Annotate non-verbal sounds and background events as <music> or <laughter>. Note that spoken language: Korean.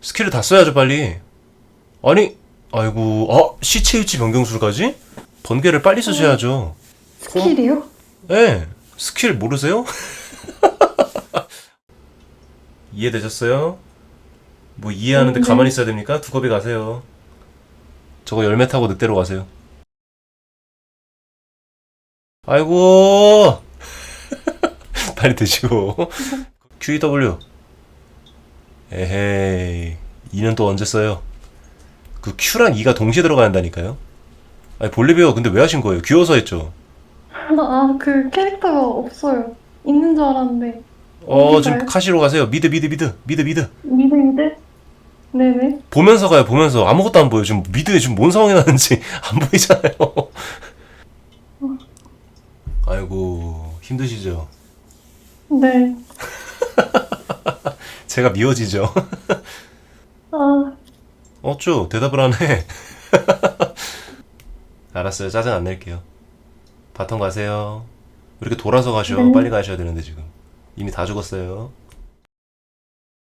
스킬을 다 써야죠 빨리 아니 아이고 어 시체 위치 변경술까지 번개를 빨리 쓰셔야죠 스킬이요? 예 스킬 모르세요? <laughs> 이해되셨어요? 뭐 이해하는데 네. 가만히 있어야 됩니까? 두꺼비 가세요 저거 열매 타고 늑대로 가세요 아이고 <laughs> 빨리 드시고 <laughs> QEW 에헤이 E는 또 언제 써요? 그 Q랑 E가 동시에 들어가야 한다니까요 아니 볼리비어 근데 왜 하신 거예요? 귀여워서 했죠 아, 그 캐릭터가 없어요. 있는 줄 알았는데. 어 지금 어디가요? 카시로 가세요 미드 미드 미드 미드 미드 미드 미드? 네네. 보면서 가요 보면서 아무것도 안 보여 지금 미드에 지금 뭔 상황이 나는지 <laughs> 안 보이잖아요 아이고 힘드시죠 네. 제가 미워지죠. 아, 어쭈 대답을 안 해. <laughs> 알았어요. 짜증 안 낼게요. 바텀 가세요. 왜 이렇게 돌아서 가셔. 네. 빨리 가셔야 되는데 지금. 이미 다 죽었어요